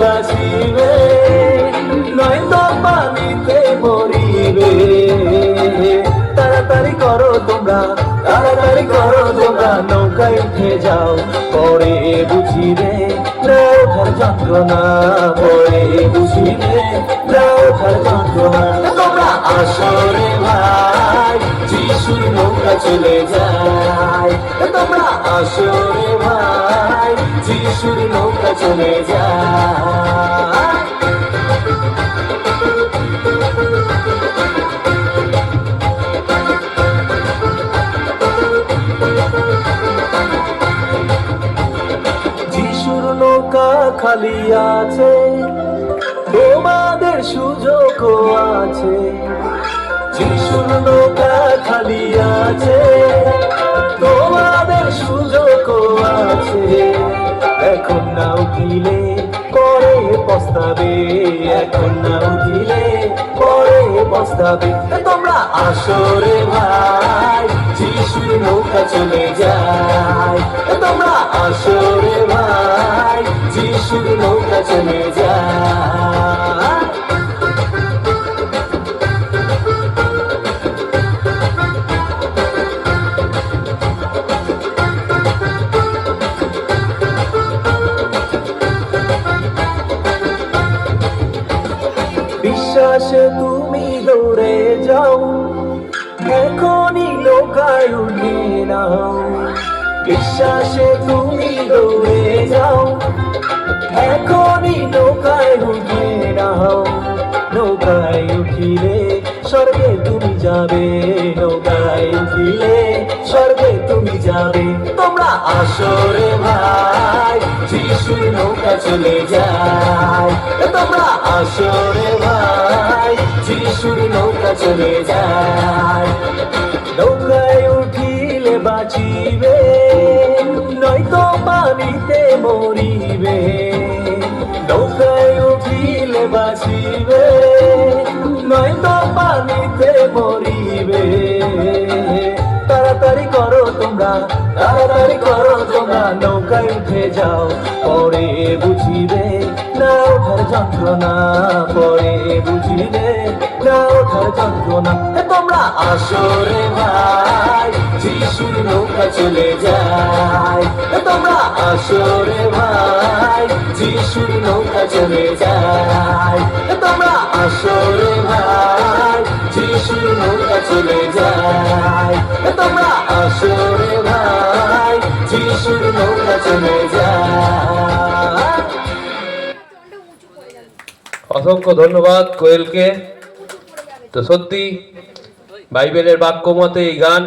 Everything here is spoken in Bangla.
বাঁচিবে নয়তো পানিতে মরিবে তাড়াতাড়ি করো তোমরা, তাড়াতাড়ি করো তোমরা, নৌকায় উঠে যাও, পরে বুঝিবে ওঠার যন্ত্রণা, পরে বুঝিবে ওঠার যন্ত্রণা। তোমরা আসরে নৌকা চলে যায় তোমরা আসরে ভাই, যিশুর নৌকা চলে যায় যিশুর নৌকা খালি আছে, তোমাদের সুযোগও আছে। যিশুর নৌকা খালি এখন না উঠিলে পরে পস্তাবে। এখন না উঠিলে পরে পস্তাবে। তোমরা আসরে ভাই যিশুর নৌকা চলে যায়। বিশ্বাসে তুমি দৌড়ে যাও, এখনই উঠে নাও। বিশ্বাসে তুমি দৌড়ে যাও, এখনই নৌকায় উঠে নাও। নৌকায় উঠিলে স্বর্গে তুমি যাবে, নৌকায় উঠিলে স্বর্গে তুমি যাবে। তোমরা আসরে ভাই যিশুর নৌকা চলে যায়। তোমরা আসরে ভাই। চলে যায়। নৌকায় উঠিলে বাঁচিবে, নয়তো পানিতে মরিবে। নৌকায় উঠিলে বাঁচিবে, নয়তো পানিতে মরিবে। তাড়াতাড়ি করো তোমরা, তাড়াতাড়ি করো তোমরা, নৌকায় উঠে যাও, পরে বুঝিবে ওঠার যন্ত্রণা পরে বুঝিবে না ওঠার যন্ত্রণা। তোমরা আসরে ভাই যিশুর নৌকা চলে যায়। তোমরা আসরে ভাই যিশুর নৌকা চলে যায়। তোমরা আসরে ভাই যিশুর নৌকা চলে যায়। তোমরা আসরে ভাই যিশুর নৌকা চলে যায়। অসংখ্য ধন্যবাদ কোয়েলকে। তো সত্যি বাইবেলের বাক্য মতে এই গান